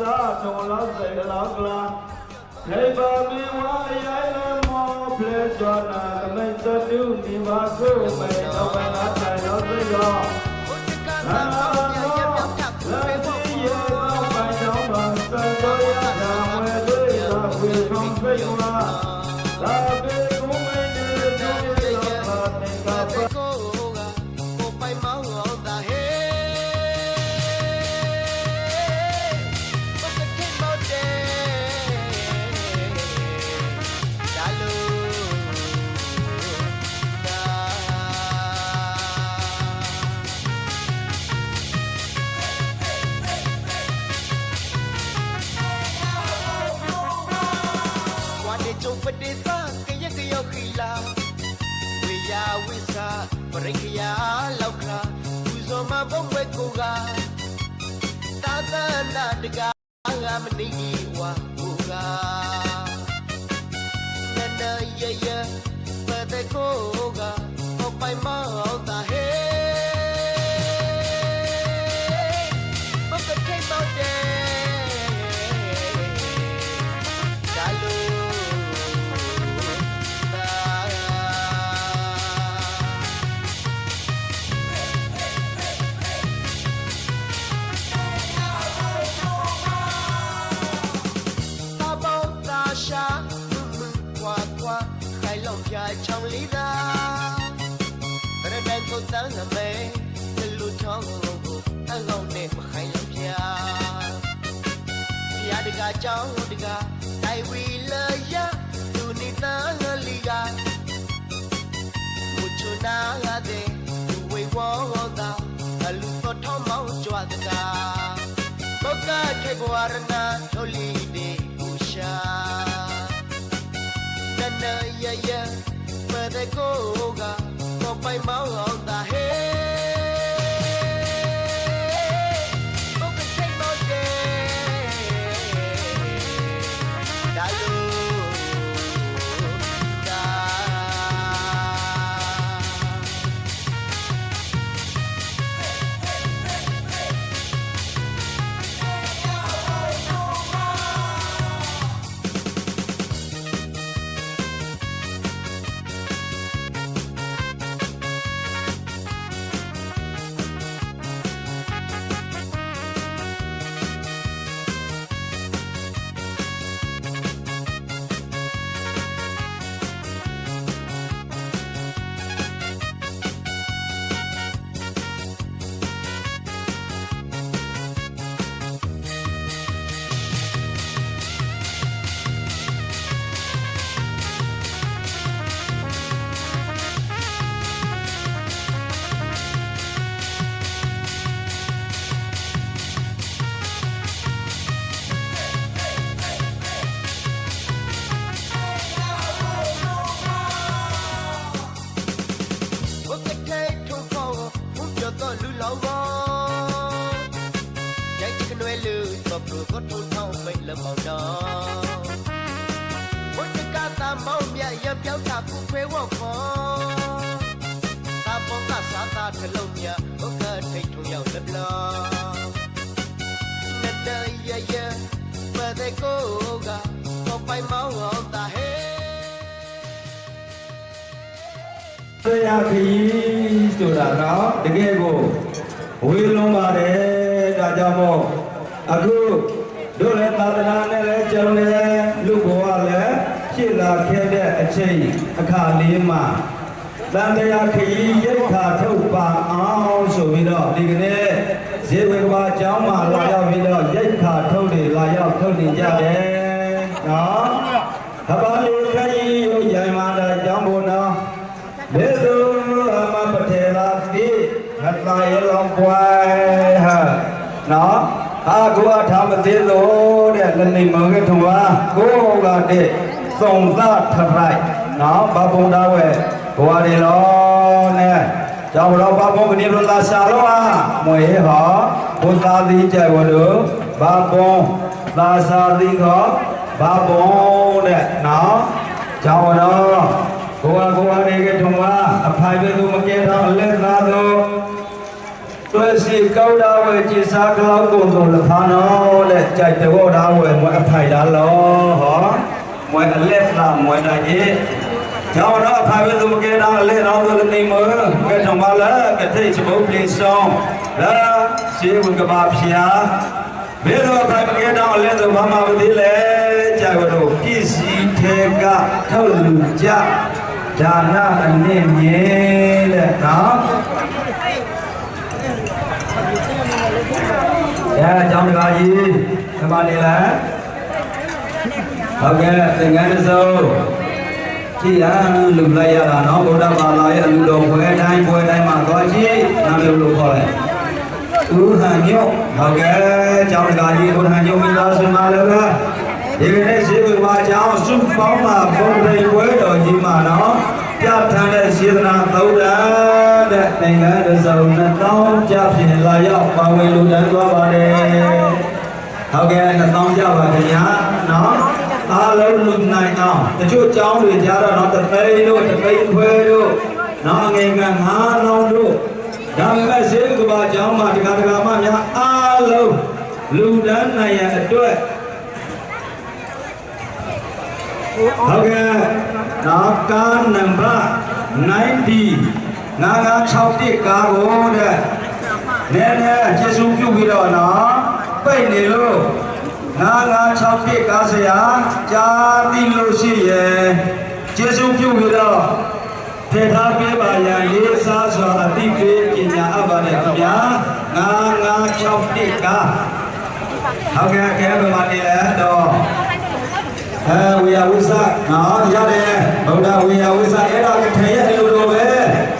သာထုံလောက်စေလောက်ကလာနေပါမီဝါရိုင်လမောပလေဇောနာကမိတ် ရိခရာလောက်ခါပူဇော်မှာပုံပွဲကိုကသာသနာတကာငါမနေကြီးဝါကိုကနနရရပတဲ့ကိုကဟောပိုင်မောတာဟဲ လာကြောင်းတကားတိုင်ဝီလာယာသူနီနာလီယာမူချူနာငါတဲ့သူဝေဝေါ်တာအလူတော်ထောင်းမောင်းကြွတကားမောကခေဘဝရနာထိုလီဒီဘူရှာနနယယမဒကိုကတော့ပိုင်မောင်းအောင်တာဟဲ ပြောင်းတာဖူခွဲဝေါ့ခေါ်တာပေါကစားတာထလုံးမြဘုကထိတ်ထုံရောက်လက်လောနတရရမတဲ့ကိုကတော့ပိုင်မောင်းအောင်တာဟဲတရားခရီးဆိုတာတော့တကယ်ကိုဝေလွန်ပါတယ်ဒါကြောင့်မို့အခုတို့လည်းသာသနာနဲ့လည်းကြုံတယ်လူဘဝလည်း ဖြစ်လာခဲ့တဲ့အချိန်အခါလေးမှာသံတရားခရီးရိတ်ခါထုတ်ပါအောင်ဆိုပြီးတော့ဒီကနေ့ဇေဝေကဘာကျောင်းမှာလာရောက်ပြီးတော့ရိတ်ခါထုတ်နေလာရောက်ထုတ်နေကြတယ်နော်သဘာဝခရီးရုပ်ရိုင်မာတာကျောင်းပေါ်နော်ဒေသုအမပထေလာတိဟတယလောင်ပွိုင်ဟာနော်အာကိုအထာမသေးလို့တဲ့လနေမောကထုံပါကိုကတဲ့ သုံသထရိုက်နော်ဘဘုံသားဝဲဘဝရီလောနဲ့ကြောင့်တော့ဘဘုံကနေလို့သာရှာလို့ဟာမွေဟောဘုသာတိကြဝလို့ဘဘုံသာသာတိခောဘဘုံတဲ့နော်ကြောင့်တော့ကိုယ်ကကိုယ်ကနေကထုံပါအဖိုင်ပဲသူမကဲတော့လက်သားသောတွဲစီကောက်တာဝဲကြည်စားကလောက်ကုန်စုံလဖာနောတဲ့ကြိုက်တော့တာဝဲမွဲအဖိုင်လာလောဟော မွဲအလက်လာမွဲနိုင်ရဲ့ကျောင်းတော့ဖာဝဲသူမကဲတော့လက်တော့သူနေမကဲတော့မလာကတိတ်ချဘုတ်လေးဆောင်လာရှေးဝကဘာဖျားဘယ်တော့ဖာမကဲတော့လက်သူဘာမှမသိလဲကြိုက်တော့ပစ္စည်းထေကထုတ်လူကြဒါနအနည်းမြဲတဲ့နော်အဲအကြောင်းတကားကြီးဓမ္မနေလား ဟုတ်ကဲ့သင်္ကန်းတစ်စုံကြည်အားလူလိုက်ရတာနော်ဗုဒ္ဓဘာသာရဲ့အလူတော်ဘွယ်တိုင်းဘွယ်တိုင်းမှာသွားကြည့်နာမည်လို့ခေါ်တယ်ဥဟန်ညော့ဟုတ်ကဲ့အကြောင်းတကားကြီးဥဟန်ညော့မိသားစုမှာလည်းပဲဒီကနေ့ရှိပြီမှာအကြောင်းစုပေါင်းမှာဘုံရိပ်ဝဲတော်ကြီးမှာနော်ပြဋ္ဌာန်းတဲ့စေတနာသုံးတာတဲ့သင်္ကန်းတစ်စုံနှစ်တောင်းကြဖြင့်လာရောက်ပါဝင်လူတန်းသွားပါတယ်ဟုတ်ကဲ့နှစ်တောင်းကြပါခင်ဗျာနော် အားလုံးလူနိုင်အောင်တချို့ကျောင်းတွေကြတော့နော်တသိန်းတို့တသိန်းခွဲတို့နော်အငယ်က9000တို့ဒါပေမဲ့ဈေးကဘာကျောင်းမှာဒီကတကာမှများအားလုံးလူတန်းနိုင်ရအတွက်ဟုတ်ကဲ့နော်ကားနံပါတ်90 9961ကားကိုတဲ့နည်းနည်းကျေစုပြုပြီးတော့နော်ပိတ်နေလို့ 9961ကားဆရာကြားသိလို့ရှိရဲ့ကျေစုပြုပြီးတော့ထေထားပေးပါရန်လေးစားစွာအတိပေးပညာအပ်ပါတယ်ခင်ဗျာ9961ကားဟုတ်ကဲ့ကဲဘယ်မှာနေလဲတော့အဲဝေယဝိသနော်ရတယ်ဗုဒ္ဓဝေယဝိသအဲ့ဒါကထေရလူလိုပဲ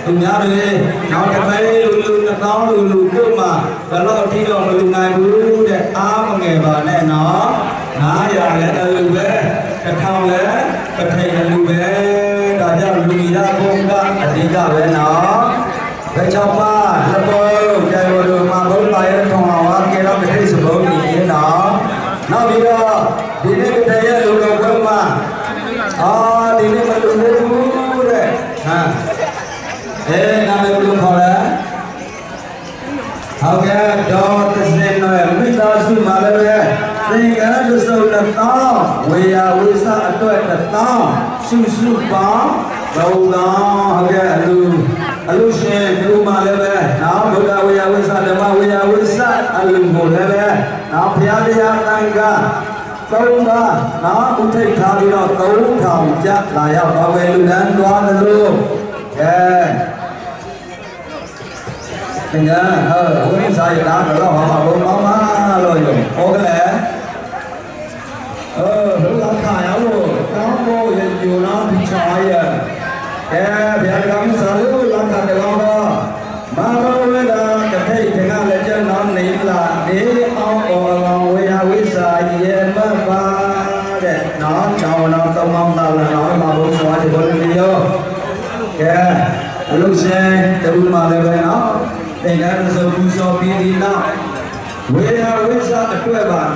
သူများတွေနောက်တစ်ပဲလူလူနှစ်သောင်းလူလူတို့မှဘယ်တော့အထိတော့မလူနိုင်ဘူးတဲ့အားမငယ်ပါနဲ့နော်900လည်းအလူပဲတစ်ထောင်လည်းတစ်ထေရလူပဲဒါကြောင့်လူရဘုံကအဓိကပဲနော်ဘယ်ချောင်းပါလက်ပေါ်ကြိုင်လို့မှာဘုရားရဲ့ထောင်အောင်ကဲတော့တစ်ထိစဘုံကြီးနေနော်နောက်ပြီးတော့ဒီနေ့တည်းရဲ့လူတော်ဘုံမှာအာဒီနေ့မလူဘူးတဲ့ဟမ်အဲနာမည်ဘယ်လိုခေါ်လဲဟုတ်ကဲ့တော့သစင်တော်မိသားစုမှာလည်းပဲသင်္ကန်းတစ်စုံတစ်သောင်း ဝေယဝိသအတွက်တစ်သောင်းစုစုပေါင်းဘုံတော်ဟုတ်ကဲ့အလူအလူရှင်ဒီမှာလည်းပဲနောက်ဗုဒ္ဓဝေယဝိသဓမ္မဝေယဝိသအလူကိုလည်းပဲနောက်ဘုရားတရားတန်ခါသုံးပါးနောက်ဥထိတ်ထားပြီးတော့သုံးထောင်ကြလာရောက်ပါပဲလူလန်းသွားသလိုကဲသင်္ကန်းဟောဘုန်းကြီးစာရတာတော့ဟောမှာဘုံမောင်းမလို့ရောဟောကလေးเออဘုရားခါရလို့ကောင်းဖို့ရယူနာဒီချာရကဲဗျာကံစာလို့လမ်းတဲ့ကောင်တော့မာဘဝေဒာတထိတ်တကလည်းကျန်တော်နေလာနေအောင်အော်လောင်ဝေယဝိစာယေမပါတဲ့နော်ကျောင်းတော်သုံးမောင်းတာလည်းနော်မာဘုံစွာဒီဘုန်းကြီးရောကဲအလို့ရှင်တူမှလည်းပဲနော်သင်္ကန်းသစုံပူဇော်ပြီးဒီနောက်ဝေယဝိသအတွက်ပါ9000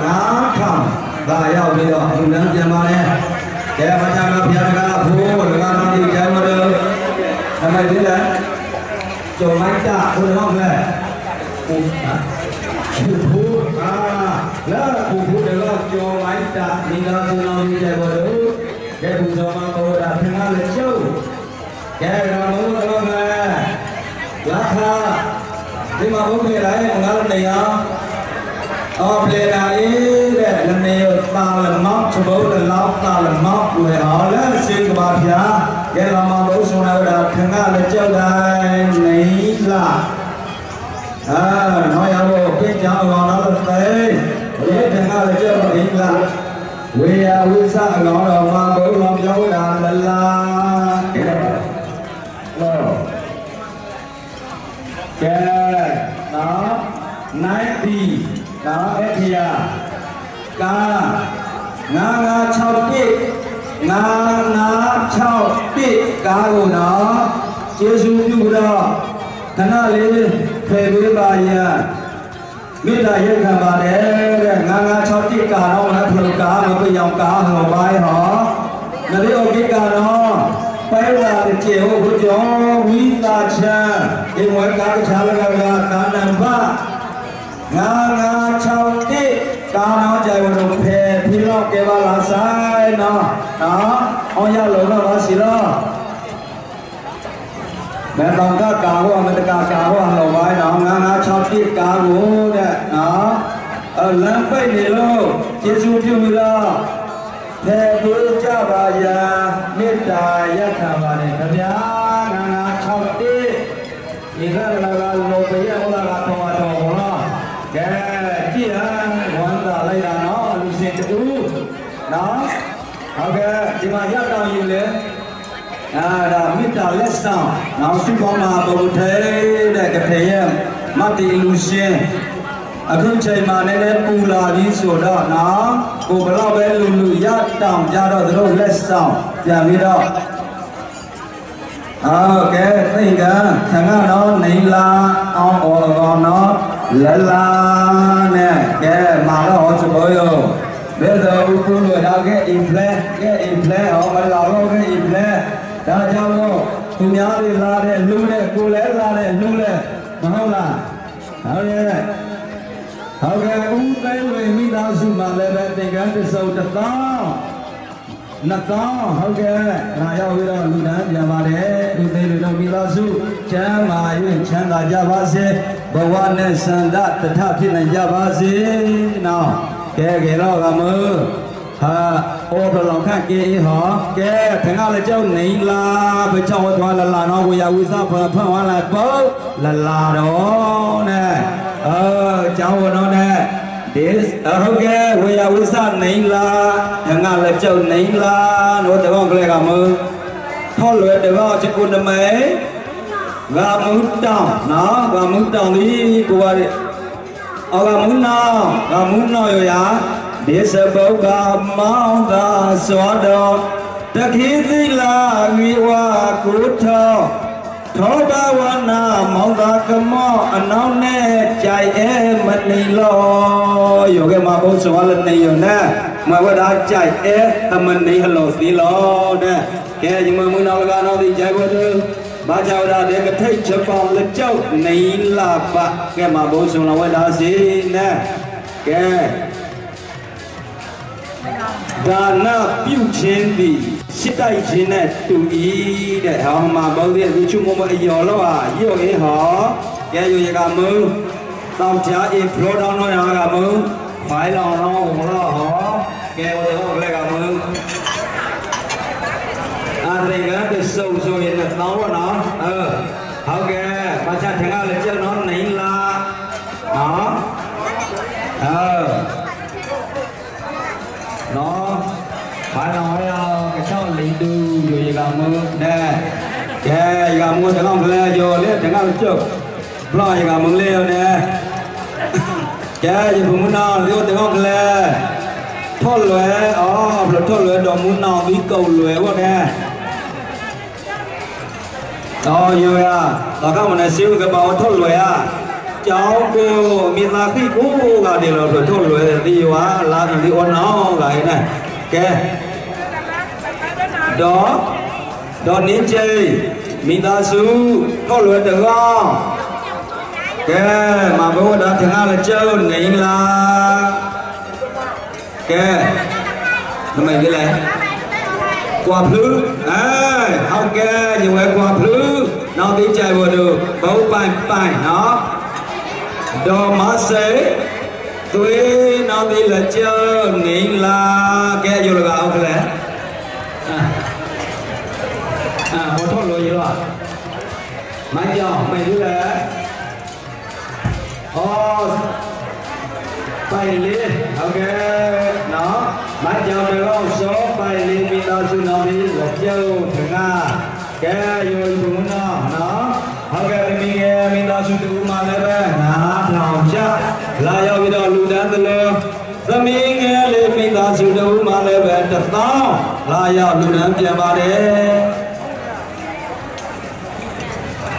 ဒါရောက်ပြီးတော့လူလန်းပြန်ပါလေကဲမချာမဘုရားတကားဘိုးလကမတိကျမ်းမလို့အမိုက်ဒီလားကျော်လိုက်တာဘုရားမဲ့ဟုတ်ဟာဘုရားလာဘုရားကျော်လိုက်တာဒီလားစုံလုံးကြီးတယ်ဘောလို့ကဲပူဇော်မှာဘုရားခင်ဗျားလည်းကျုပ်ကဲတော့ဘုရားတော်မယ်လာခါဒီမှာဘုရားလိုက်ငါတို့နေရအော်ပြေလာအေးတဲ့လနေရတာလမောက်ချဘုလလောက် တာလမောက်ကိုဟောလဲစေကပါဗျာကဲတော့မှာဘုရားတော်ခင်ဗျာလည်းကြောက်တိုင်းနေလားအာနော်ရဖို့ပြင်ကြအောင်တော့တဲ့ဘယ်ခင်ဗျာလည်းကြောက်နေလားဝေယဝိသအကောင်တော်မှာဘုရားပြောတာလလား Hello. ကဲနော်နိုင်ပြီနော်အဲ့ဒီယာကာငါ 996ပြည့်ကားကိုတော့ယေရှုပြုတော့ခဏလေးဖယ်ပေးပါရန်မေတ္တာရက်ခံပါတယ်တဲ့996ပြည့်ကားတော့လည်းဖယ်ကားမပြောင်းကားဟောပိုင်းဟောနရီအိုကိကာတော့ပဲဝါကျေဟောဘုကျော်ဝိသာချံဒီဝကားချာလကကသာနံဘ996တိကာနောကြိုင်ဝရုဖေဖိလောက်ကေဝလာဆိုင်နော် နော်အောင်ရလုံးတော့ပါစီတော့မဲတော့ကကာဟောမတကကာဟောလောဝိုင်းတော့ငါငါ6ပြစ်ကာကိုတဲ့နော်အလမ်းပိတ်နေလို့ကျေစုပြုပြီလားဖယ်ပေးကြပါရန်မေတ္တာရက်ခံပါတယ်ခင်ဗျာငါငါ6ပြစ်ဒီကလာကလောပရဲ့ဟောလာကတော့တော့ဘောလားကဲကြည့်ဟမ်ဝမ်းသာလိုက်တာနော်လူစင်တူနော်ဟုတ်ကဲ့ဒီမှာရက်တော်ယူလေအာဒါမေတ္တာလက် ဆောင်နောက်စုပေါင်းမှာဘုံထဲတဲ့ကထေရဲ့မတ်တီလူရှင်အခုချိန်မှာလည်းလည်းပူလာပြီးဆိုတော့နော်ကိုဘလောက်ပဲလူလူရတောင်ကြတော့သူတို့လက်ဆောင်ပြန်ပြီးတော့ဟုတ်ကဲ့သိကံခဏတော့နေလာအောင်အော်ကောနော်လလာနဲ့ကဲမာတော့ဟောစဘောယောဘယ်တော့ဥပုလို့တော့ကဲအင်ပလန်ကဲအင်ပလန်ဟောမလာတော့ကဲအင်ပလန်ဒါကြောင့်မို့ သူများတွေလာတဲ့လူတဲ့ကိုလည်းလာတဲ့လူတဲ့မဟုတ်လားဟုတ်ရဲ့ဟုတ်ကဲ့ဦးသိန်းဝင်မိသားစုမှာလည်းပဲသင်္ကန်းတစ်စုံတစ်သောင်းနှစ်သောင်းဟုတ်ကဲ့ငါရောက်ပြီးတော့လူတန်းပြန်ပါတယ်ဦးသိန်းဝင်တို့မိသားစုချမ်းသာ၍ချမ်းသာကြပါစေဘဝနဲ့စန္ဒတထဖြစ်နိုင်ကြပါစေနော်ကဲကဲတော့ကမ ဟာအော်ဘလောင်ခန့်ကေဟောကဲခင်ဗျားလည်းကြောက်နေလားဘချောင်းသွားလလာနော်ဝေယဝိသဖန်ဖန်ဝါလာပေါ့လလာတော့နဲ့အော်ကျောင်းဝတော်နဲ့ဒီဟုတ်ကဲ့ဝေယဝိသနေလားခင်ဗျားလည်းကြောက်နေလားတို့တကောင်းကလေးကမထောလွယ်တကောင်းချကုနမဲဂါမုတောင်းနော်ဂါမုတောင်းဒီကိုပါရဲ့အောကမုနောကမုနောရယာ ဒေသဘုကမောင်းသာသောတော်တခိသီလာဝိဝကုထောသောဘဝနာမောင်းသာကမောအနောင်းနဲ့ကြိုက်အဲမနေလောယောကမဘုံသောလနေယောနဲ့မဝဒါကြိုက်အဲအမနေဟလောသီလောတဲ့ကဲဒီမမုနောလကနောဒီကြိုက်ဖို့ဘာကြောင့်ဒါတဲ့ကထိတ်ချက်ပေါင်းလက်ကြောက်နေလာပကဲမှာဘုံဆုံးလာဝဲလာစီနဲ့ကဲ ဒါနပြုခြင်းသည်စိတ်တိုက်ခြင်းနဲ့တူဤတဲ့ဟောမှာဘုံရဲ့လူချုံမမအယောလောဟာယောအေဟောကဲယောရကမုံတောက်ချာအေဖလိုဒေါင်းတော့ရကမုံဖိုင်လောင်တော့ဘုံလောဟောကဲဟောတော့ကလေးကမုံအာသင်္ကန်းတစ်စုံဆိုရင်တစ်သောင်းပေါ့နော် မနဲ့ကဲရကမတကောင်ကလေးကြောလေတကောင်ကျုပ်ဘလောရကမလေးရနဲ့ကဲရဘုံမနာလေတကောင်ကလေးထော်လွယ်အော်ဘလို့ထော်လွယ်တော်မူနာပြီးကုတ်လွယ်ပေါ့နဲ့တော့ယောရဘာကမနဲ့စေဝကပောင်းထုတ်လွယ်ရကြောင်းကိုမိသားခိကိုကတည်းကထုတ်လွယ်တဲ့ဒီဝါလာဒီအောနောင်းကလည်းနဲ့ကဲတော့ đón nín chê mi ta xứ có luyện được không kê mà bố đã thằng nào là chơi nín là kê nó mày cái này. Qua phứ à không kê nhiều người qua phứ nó tí chơi vừa được bố bài bài nó. Đồ má xế tuy nó tí là chơi nín là kê vô là gạo cái này မန်ကြောင်မှန်ဘူးလားဟောပိုင်လေးဟုတ်ကဲ့နော်မန်ကြောင်တော့စောပိုင်လေးပြီးတော့သူနောက်ပြီးလက်ကျုံတကားကဲယောဘုံနော်နော်ဟုတ်ကဲ့မိငယ်မိသားစုတူမှလည်းပဲနားထောင်ကြလာရောက်ပြီးတော့လူတန်းသလုံးသမီးငယ်လေးမိသားစုတူမှလည်းပဲတသောလာရောက်လူတန်းပြန်ပါတယ်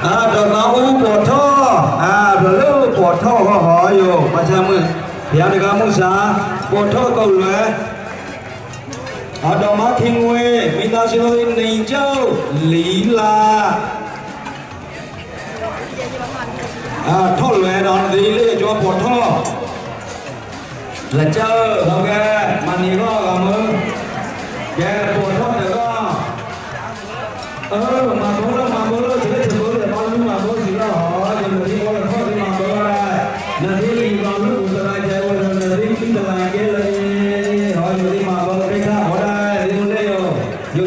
อ่าดอกมาอูปวดท่ออ่าดอกเลือปวดท่อห่อหออยู่ประชามือเพียงในการมุ่งสาปวดท่อเกาหลีอ่าดอกมาทิ้งเวมีตาชิโรอินในเจ้าลีลาอ่าท่อเหลือดอนดีเลือจัวปวดท่อและเจ้าเราแกมันนี่ก็กับมึงแกปวดท่อแต่ก็เออมา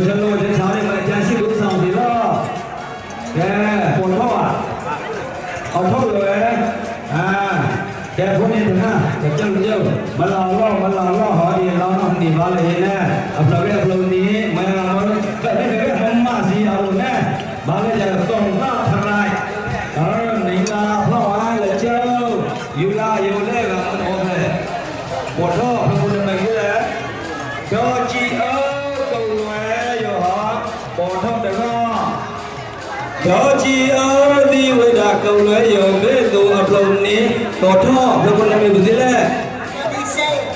อยู่ชะโลจะช้าเนี่ยมาจันทร์สิลูกสาวสิละแกปวดท้องอะเอาเท่าเลยอ่าแกพวกนี้ถึงนะแกเจ้าเจ้ามาลองล่อมาลองล่อหอดีเราต้องดีบ้าเลยนะอัปโหลดอัปโဝိဒါကုံလွဲယောဘေသူအပလုံးနေတော်ထောဘယ်ကုနမေဘူးလေ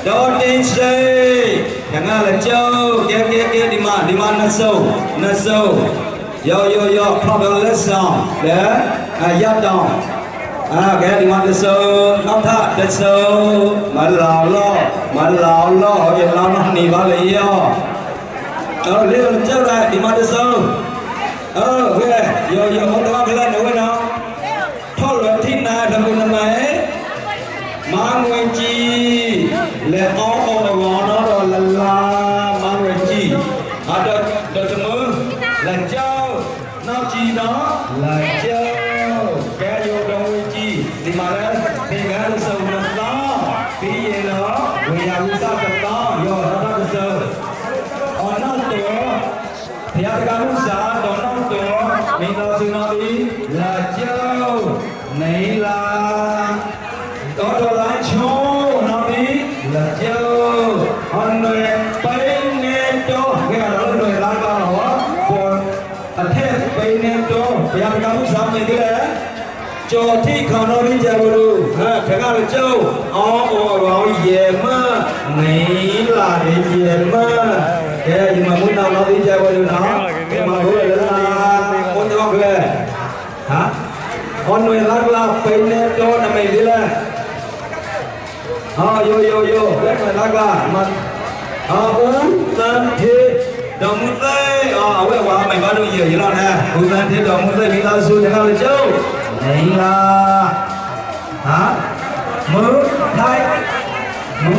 ဒေါ်တင်ရှိရငါလည်းကြောက်ကဲကဲကဲဒီမှာဒီမှာနှစုံနှစုံယောယောယောဖောက်လက်ဆောင်လေအရပ်တောင်းအာကဲဒီမှာနှစုံနောက်ထနှစုံမလောင်လောမလောင်လောရလောင်းနေပါလေယောတော်လေးကြောက် ဘုရားတကားမှုစာမြင်တယ်ကျော်ထိခေါတော်ရင်းကြလို့ဟာခကလည်းကျောင်းအော်အော်ရောရေမနေလာတယ်ရေမကဲဒီမှာမွေးနောက်တော့ဒီကြပါလို့နော်ဒီမှာဘိုးလည်းလာဘုန်းတော်ကလည်းဟာဟောနွေလာလာပိနေတော်နမိတ်လေးလားဟာယိုယိုယိုလက်မလာကမဟာဦးသန်ထေတော်မူသေးအော်အဝဲဝါမိုင်ပါလို့ရရလားနဲ့ဦးသန်ထေ တော်မူသေးမိသားစုတကားလည်းကျုပ်နေလားဟာမုထိုင်မု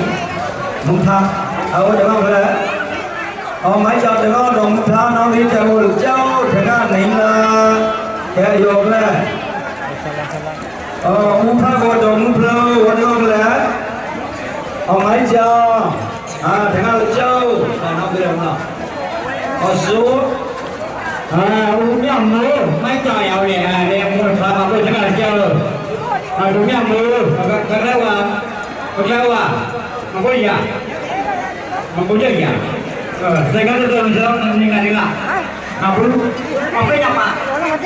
မုထားအော်ဒီမှာလည်းအော်မိုင်းကြောင့်တကောတော်မူထားနောင်လေးကြောင့်ကြောင်းထကနေလာကဲရောကလဲအော်မူထားကိုတော်မူဖလို့ဝတ်တော်ကလဲအော်မိုင်းကြောင့်အာထကကြောင်းနောက်ပြရမလားအော်ဆိုအာဦးမြ တ်မိုးမိုင်းကြောင်ရောက်ရဲ့အဲမူထားပါလို့ထကကြောင်းအာတို့မြတ်မိုးကကလဲဝါကလဲဝါမကိုရမကိုရရ Saya kata tu macam ni kan ni lah. Apa? Apa yang apa? Orang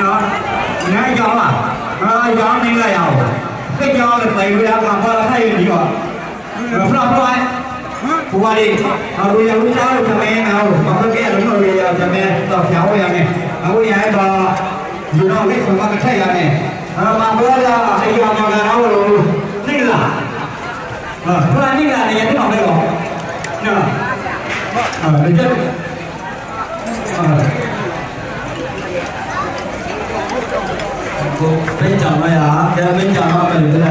နော်နိုင်ကြောင်းလားအာရောင်းနေလိုက်ရအောင်သိကြောင်းလည်းပိုင်ရတာပါလာထိုင်နေရောဖလာဖလာဘူပါလေးအရူရဦးသားကိုသမင်းအောင်ဘာလို့ကဲလုံးလို့ရသမင်းတော့ဖြောင်းရမယ်အခုရရင်တော့ဒီတော့လေးကမကထိုက်ရမယ်အာမဘောလာအရာမကတော့လို့နေလားဟာဖလာနေလားနေရတော့မယ်ကောနော်အာဒီကအာ ကိုဖိတ်ကြောင်မရကဲဖိတ်ကြောင်မမယ်လို့လဲ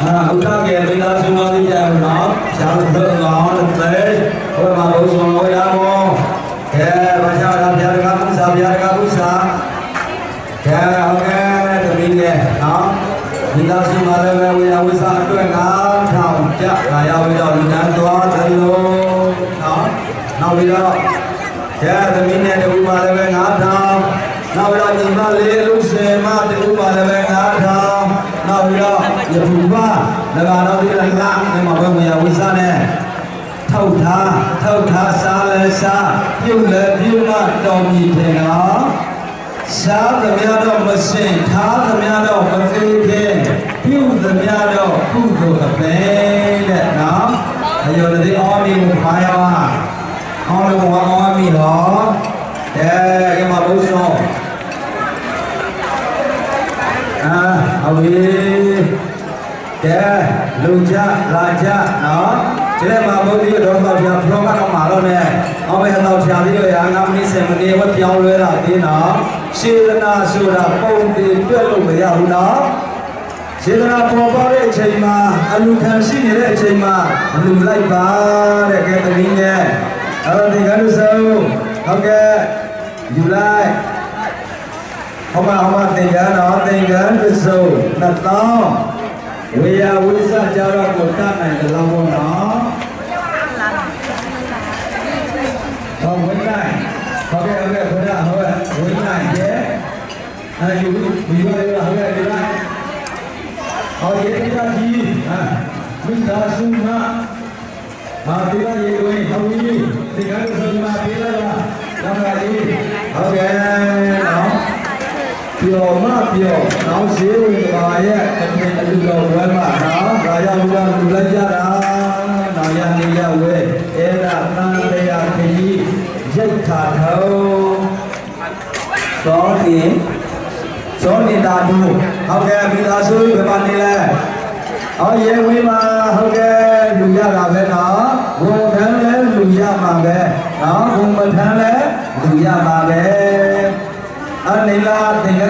အာဥဒ္ဒကေမိသားစုတော်တိကြရအောင်ရှားလို့တော့လို့ပဲဘုရားဘုရားဝေရမောကဲဘာသာရဘုရားကပုစာဘုရားကပုစာကဲဟုတ်ကဲ့တမီးရဲ့နော်မိသားစုမှာလည်းဝေယဝိစာအတွက်9000ကျခါရဝိတော်လူတန်းသွားတယ်လို့နော်နောက်ပြီးတော့ကျာသမီး ပြီးတော့ယခုပါလကတော့ဒီလကဒီမှာဘယ်မှာဝိစားနဲ့ထောက်ထားထောက်ထားစားလဲစားပြုတ်လဲပြုတ်မတော်ပြီတယ်နော်စားသမျှတော့မစင်ထားသမျှတော့မသေးသေးပြုတ်သမျှတော့ကုသိုလ်အပဲတဲ့နော် ယောတိအောမီကိုခါရပါအောမီကိုအောမီတော့အဲကမဘုဆုံးအာဟုတ်ပြီကဲ လူကြလာကြနော်ဒီထဲမှာဘုရားတော်တော်ပြဖလောကတော့မှာတော့ ਨੇ အော်ဘယ်တော့ဖြာပြီးတော့ရာငါမင်းစင်မနေဝပြောင်းလဲတာဒီနော်ရှေးနာဆိုတာပုံတည်တွက်လို့မရဘူးနော်စေတနာပေါ်ပေါက်တဲ့အချိန်မှာအလူခံရှိနေတဲ့အချိန်မှာလူလိုက်ပါတဲ့ကဲသမီးနဲ့အဲ့တော့ဒီကနေ့ဆုံးဟုတ်ကဲ့ယူလိုက်ဟောမဟောမသင်္ကန်းတော့သင်္ကန်းတစ်စုံနှစ်သောင်း ဝေယဝိသကြတော့ကိုတတ်နိုင်တယ်လို့ပေါ့ ပြောနောက်ဈေးဝင်ပါရဲ့တမင်အလူတော်ဝဲမှာနော်ဒါရလူတော်လူလက်ကြတာနောက်ရနေရဝဲအဲ့ဒါသံတရားခကြီးရိတ်ခါထုံးသောတိသောနေတာတို့ဟုတ်ကဲ့မိသားစုဘယ်မှာနေလဲအော်ရေဝင်းမှာဟုတ်ကဲ့လူရတာပဲနော်ဘုံထမ်းလဲလူရမှာပဲနော်ဘုံမထမ်းလဲလူရမှာပဲအနေလားသင်္က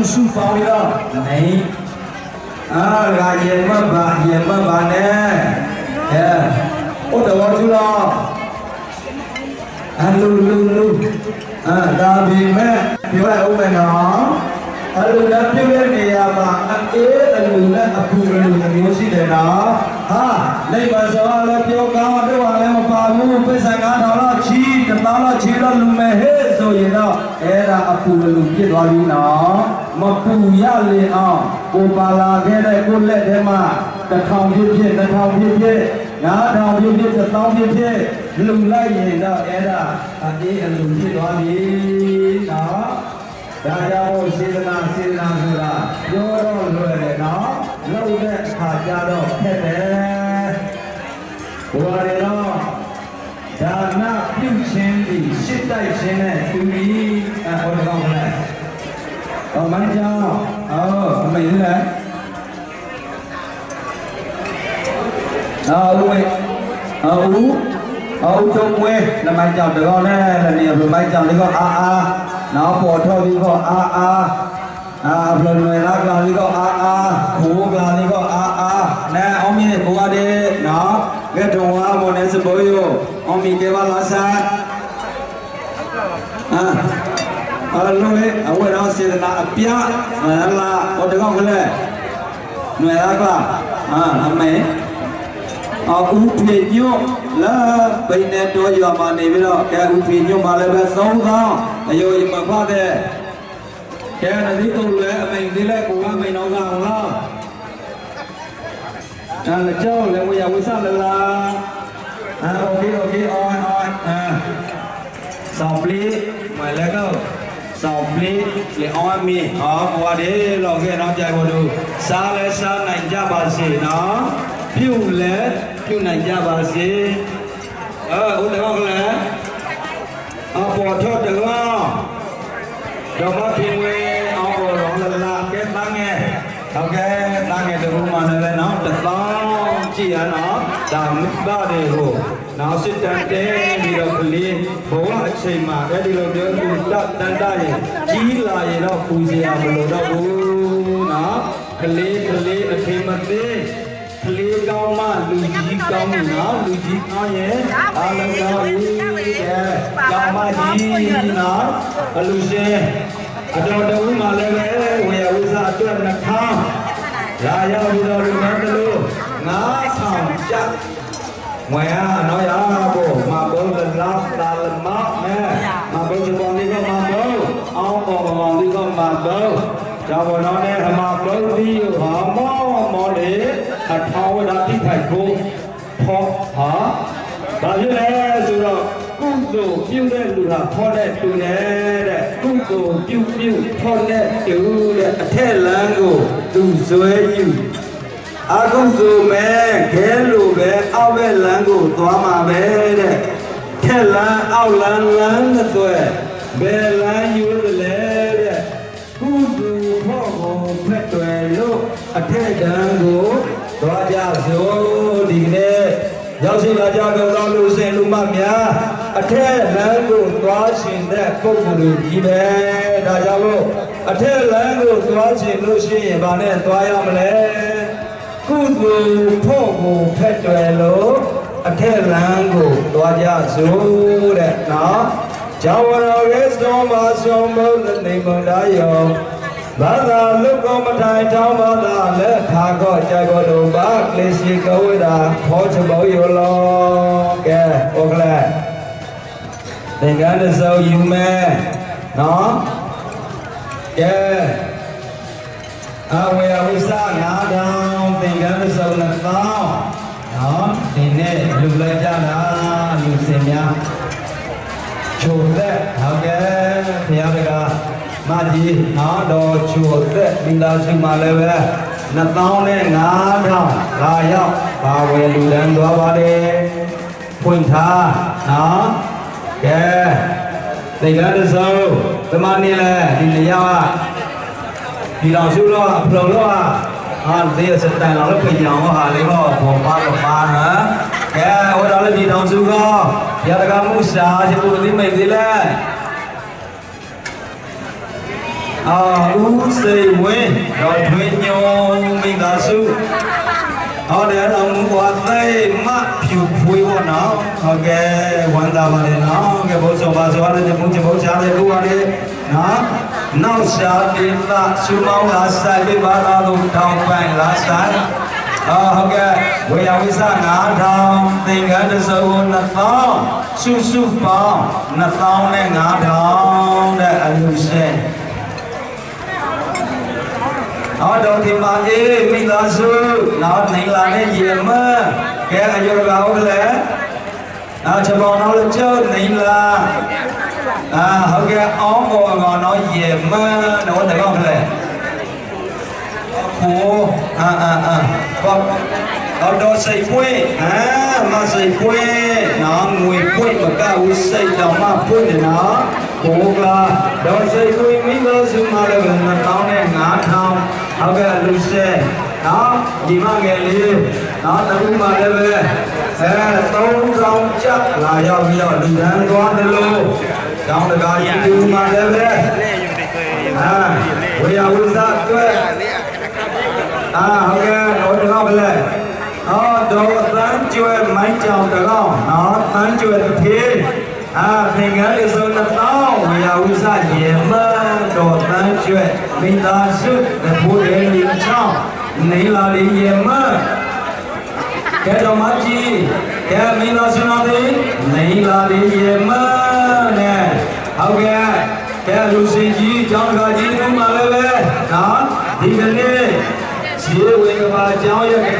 စုစုပေါင်းပြီးတော့နေအာကရေမတ်ပါရေမတ်ပါနဲ့အဲဟုတ်တော်ကျူလားအလူလူလူအာဒါပေမဲ့ပြောရအောင်မယ်နော်အလူနဲ့ပြုတဲ့နေရာမှာအေးအလူနဲ့အပူအလူမျိုးရှိတယ်နော်ဟာလိမ့်ပါစောလည်းပြောကောင်းတော့လည်းမပါဘူးပိဿံ9000လောက်ချီတသောင်းလောက်ချီတော့လူမဲ့ဟဲ့ဆိုရင်တော့အဲ့ဒါအပူအလူဖြစ်သွားပြီနော် မပူရလေအောင်ကိုပါလာခဲ့တဲ့ကိုလက်ထဲမှာတစ်ထောင်ဖြစ်ဖြစ်တစ်ထောင်ဖြစ်ဖြစ်ငါးထောင်ဖြစ်ဖြစ်တစ်သောင်းဖြစ်ဖြစ်လူလိုက်ရင်တော့အဲ့ဒါအေးအလူဖြစ်သွားပြီနော်ဒါကြောင့်စေတနာစေတနာဆိုတာပြောတော့လွယ်တယ်နော်လောက်တဲ့အခါကျတော့ခက်တယ်ဘုရားရောဒါနပြုခြင်းဒီရှစ်တိုက်ခြင်းနဲ့သူပြီးအဟောကော င်းလဲဟောမင်းကြောင့်အော်အမေလည်းအော်ဝေးအော်ဦးအော်တုံးဝဲလမိုင်းကြောင့်တကောနဲ့လည်းနေဘမိုင်းကြောင့်ဒီကောအာအာနောက်ပေါ်ထော်ပြီးကောအာအာအာဘလလွယ်လာကလေးကောအာအာခိုးကလေးကောအာအာနဲအောင်မြင်ဘုရားတဲ့နော်ကဲတော်ဝါမော်နေစပေါ်ယောအောင်မြင်ကြပါလားဆာအာ အလုံးလေအဝဲတော်စေတနာအပြဟလာဟောတကောကလေးနွယ်လာကအာအမေအော်ဥဖေညွတ်လာပိနေတော်ရွာမှာနေပြီးတော့ကဲဥဖေညွတ်မှာလည်းပဲသုံးသောအယိုယမဖတ်တဲ့ကဲနဒီတုလည်းအမိန်ဒီလည်းကိုကမိန်တော်ကအောင်လားအဲ့ကြောက်လည်းဝရဝိသလလားအာโอเคโอเคအော်အော်အာစောင်းပလီမလည်းကော စောင်းပလီလေအော်မီဟောဘွားတယ်လောက်ခဲ့တော့ကြိုက်ဖို့လို့စားလဲစားနိုင်ကြပါစေနော်ပြုလဲပြုနိုင်ကြပါစေအဲဦးတော်ကလည်းအပေါ်ထော့တယ်ကောတော့မဖြစ်ဝဲအောင်ပေါ်တော့လလာကဲတန်းငယ်ဟုတ်ကဲ့တန်းငယ်တခုမှလည်းနော်တသောင်းကြည့်ရနော်ဒါမြတ်ပါတယ်ဟို နောက်စစ်တန်တဲပြီးတော့ကလေးဘဝအချိန်မှာအဲ့ဒီလိုပြောလို့တတန်တရင်ကြီးလာရင်တော့ပူစရာမလိုတော့ဘူးနော်ကလေးကလေးအထေမသေးကလေးကောင်းမှလူကြီးကောင်းပြီနော်လူကြီးကောင်းရင်အားလုံးကောင်းပြီကဲကောင်းမှကြီးနော်အလူရှင်အတော်တဝူမှလည်းပဲဝေယဝိဇ္ဇအတွက်နှခေါင်းလာရောက်ပြီးတော့လူများတလို့ငါးဆောင်ကြ မွေအားနော်ရဖို့မဘုံလလားတာလမမဲမဘုံစပေါ်လေးကမဘုံအောင်ပေါ်မောင်လေးကမဘုံဇာဝနောနဲ့ဟမဘုံဒီဟာမောမောလေအထောဝဒတိထိုက်ဖို့ဖောဟာဘာဖြစ်လဲဆိုတော့ကုသိုလ်ပြုတဲ့လူဟာဖောတဲ့တူတယ်တဲ့ကုကိုပြုတ်ပြုတ်ထောက်နဲ့တူတဲ့အထက်လန်းကိုသူဇွဲယူ အခုဆိုမဲ့ခဲလိုပဲအောက်ဘက်လန်းကိုသွားမှာပဲတဲ့ထက်လန်းအောက်လန်းလန်းနဲ့သွဲဘယ်လန်းယူသလဲတဲ့ကုသူဖို့ကိုဖက်တွယ်လို့အထက်တန်းကိုသွားကြစို့ဒီကနေ့ရောက်ရှိလာကြကြသောလူစင်လူမများအထက်လမ်းကိုသွားရှင်တဲ့ပုဂ္ဂိုလ်တွေကြီးပဲဒါကြောင့်လို့အထက်လမ်းကိုသွားရှင်လို့ရှိရင်ဗာနဲ့သွားရမလဲ ကုသိုလ်ဖို့ကိုဖက်တွယ်လို့အထက်လမ်းကိုသွားကြစို့တဲ့နော်ဇောဝရောရေသောမာဆောင်ဘုဒ္ဓနေမန္တယောဘာသာလုကောမထိုင်တောင်းပါသာလက်ခါကောကြိုက်ကောလုံးပါကလေးစီကဝိဒါဖောချမောယောလောကဲဩကလဲသင်္ကန်းတစ်စုံယူမယ်နော်ကဲ အဝေအဝိသနာတောင်သင်္ကန်းတစ်စုံနှစ်သောင်းနော်ဒီနေ့လူလိုက်ကြတာလူစင်များချိုသက်ဟုတ်ကဲ့ဘုရားတကားမကြီးနော်တော်ချိုသက်မိသားစုမှာလည်းပဲ2000နဲ့9000လာရောက်ပါဝယ်လူတန်းသွားပါတယ်ဖွင့်ထားနော်ကဲသိကန်းတစ်စုံသမားနေလဲဒီနေရာက ဒီတော်စုတော့အဖလုံးတော့ဟာဒီစတန်တော့ပြင်အောင်ဟာလေးတော့ဘောပါတော့ပါနော်ကဲဝတော်လည်းဒီတော်စုကရတကမှုစာချပူသိမိတ်သေးလဲအာဦးစိတ်ဝင်းတော့ထွေညုံမိသားစုဟောတယ်တော့မူဝါသိမဖြူဖွေးပေါ့နော်ဟုတ်ကဲ့ဝမ်းသာပါတယ်နော်ကဲဘုရားပါဆိုရတဲ့ဘုရားဘုရားတဲ့ကူပါလေနော် နောက်ရှာတိသစုမောင်းလာဆိုင်ပြပါလာလို့တောင်းပန်လာဆိုင်အာဟုတ်ကဲ့ဝေယဝိသ9000သင်္ကန်းတစ်စုံ2000စုစုပေါင်း2000နဲ့9000တဲ့အလူရှင်ဟောတော်ဒီမှာအေးမိသားစုနောက်နိုင်လာတဲ့ရေမကဲအယောဂဟုတ်လေနောက်ချက်ပေါင်းတော့ကြောက်နိုင်လာ အာဟုတ်ကဲ့အောင်းပေါ်ကတော့ရေမတော့တကောက်လေကိုအာအာအာပေါ့တော့တော့စိတ်ပွင့်အာမစိတ်ပွင့်နော်ငွေပွင့်မကဘူးစိတ်တော်မှပွင့်တယ်နော်ကိုကတော့စိတ်ပွင့်မိသားစုမှာလည်း2000နဲ့9000ဟုတ်ကဲ့လူစဲ နော်ဒီမငယ်လေးနော်တခုမှလည်းပဲအဲ3000ကျပ်လာရောက်ပြီးတော့လူတန်းသွားတယ်လို့တောင်းတကားယူမှလည်းပဲအာဝေယဝိသအတွက်အာဟုတ်ကဲ့တော့တကောက်ပဲလေဟောတော့တန်းကျွဲမိုင်းကြောင်တကောက်နော်တန်းကျွဲတစ်ပြေးအာသင်္ကန်းလေးစုံတစ်သောင်းဝေယဝိစရေမတော့တန်းကျွဲမိသားစုတဖို့တယ်လီချောင်း နေလာလီရေမကဲတော့မကြီးကဲမိသားစုတော်ဒီနေလာလီရေမနဲ့ဟုတ်ကဲ့ကဲလူစင်ကြီးကျောင်းတကာကြီးတို့မှလည်းပဲနော်ဒီကနေ့ခြေဝေကဘာအကြောင်းရဲ့ခရ